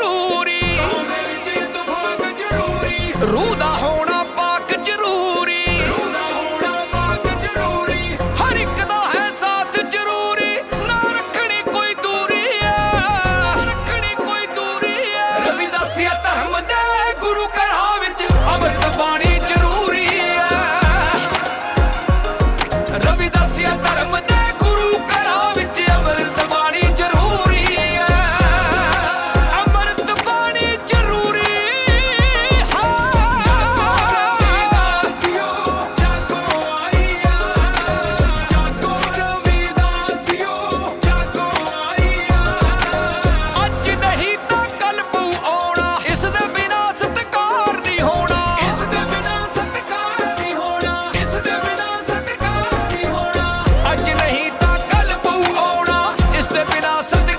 ਜ਼ਰੂਰੀ। ਰੂਹ ਦਾ ਹੋਣਾ y'all something.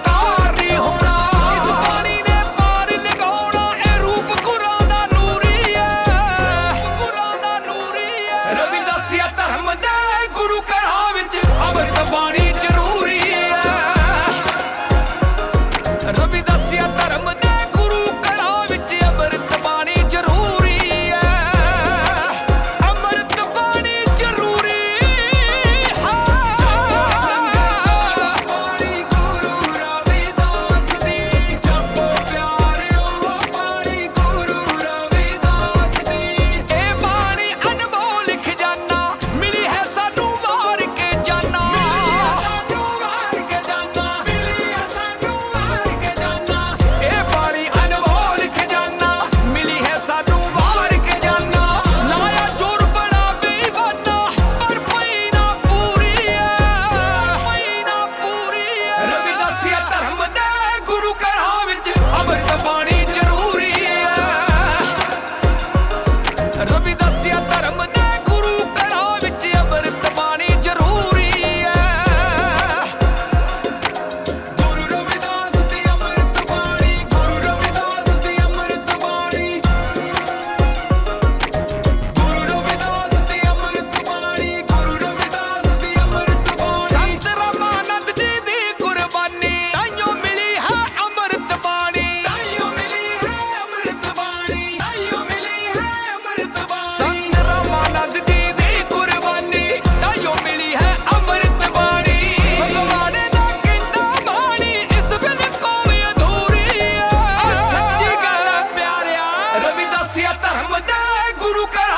ਧਰਮ ਦਾ ਗੁਰੂ ਕਾ